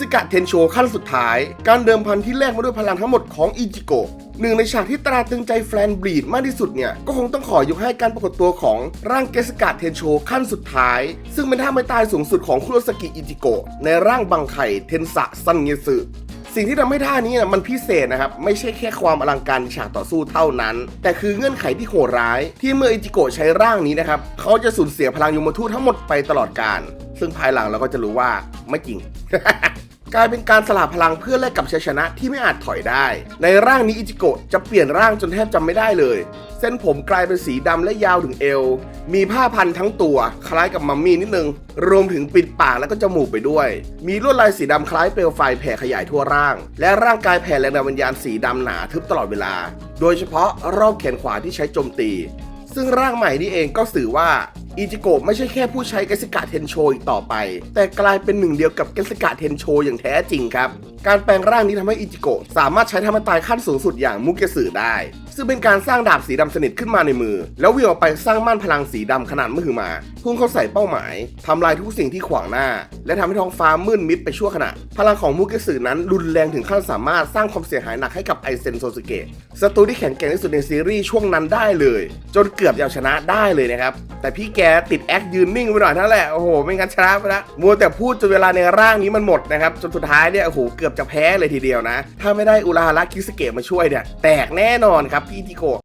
สิกะเทนโชขั้นสุดท้าย การเดิมพันที่แลกมาด้วยพลังทั้งหมดของอิจิโกะหนึ่งในฉากที่ตราตรึงใจแฟนบลีดมากที่สุดเนี่ย ก็คงต้องขอยกให้การปรากฏตัวของร่างเกสิกะเทนโชขั้นสุดท้าย ซึ่งเป็นท่าไม่ตายสูงสุดของคุโรสกิอิจิโกะในร่างบังไคเทนสะซันเงสึสิ่งที่ทำให้ท่านี้นะมันพิเศษนะครับ ไม่ใช่แค่ความอลังการในฉากต่อสู้เท่านั้น แต่คือเงื่อนไขที่โหดร้าย ที่เมื่ออิจิโกะใช้ร่างนี้นะครับเขาจะสูญเสียพลังยมทูตทั้งหมดไปตลอดกาลซึ่งภายหลังเราก็จะรู้ว่าไม่จริง กลายเป็นการสละพลังเพื่อแลกกับชัยชนะที่ไม่อาจถอยได้ ในร่างนี้อิจิโกะจะเปลี่ยนร่างจนแทบจำไม่ได้เลย เส้นผมกลายเป็นสีดำและยาวถึงเอว มีผ้าพันทั้งตัว คล้ายกับมัมมี่นิดนึง รวมถึงปิดปากแล้วก็จมูกไปด้วย มีลวดลายสีดำคล้ายเปลวไฟแผ่ขยายทั่วร่าง และร่างกายแผ่แรงดันวิญญาณสีดำหนาทึบตลอดเวลา โดยเฉพาะรอบแขนขวาที่ใช้โจมตี ซึ่งร่างใหม่นี้เองก็สื่อว่า อิจิโกะไม่ใช่แค่ผู้ใช้เกสิกะเทนโชอีกต่อไป แต่กลายเป็นหนึ่งเดียวกับเกสิกะเทนโชอย่างแท้จริงครับ การแปลงร่างนี้ทำให้อิจิโกะสามารถใช้ธรรมตายขั้นสูงสุดอย่างมุกเกสึได้ ซึ่งเป็นการสร้างดาบสีดำสนิทขึ้นมาในมือ แล้ววิ่งออกไปสร้างม่านพลังสีดำขนาดมหึมา พุ่งเข้าใส่เป้าหมายทำลายทุกสิ่งที่ขวางหน้า และทำให้ท้องฟ้ามืดมิดไปชั่วขณะ พลังของมุกเกสึนั้นรุนแรงถึงขั้นสามารถสร้างความเสียหายหนักให้กับไอเซนโซสเกะศัตรูที่แข็งแกร่งที่สุดในซีรีส์ช่วงนั้นได้เลย จนเกือบจะชนะได้เลยนะครับแต่พี่แกติดแอคยืนนิ่งไปหน่อยนั่นแหละโอ้โหไม่งั้นชนะไปละมัวแต่พูดจนเวลาในร่างนี้มันหมดนะครับจนสุดท้ายเนี่ยโอ้โหเกือบจะแพ้เลยทีเดียวนะ ถ้าไม่ได้อุราฮาระคิสเกะมาช่วยเนี่ยแตกแน่นอนครับพี่ทิโก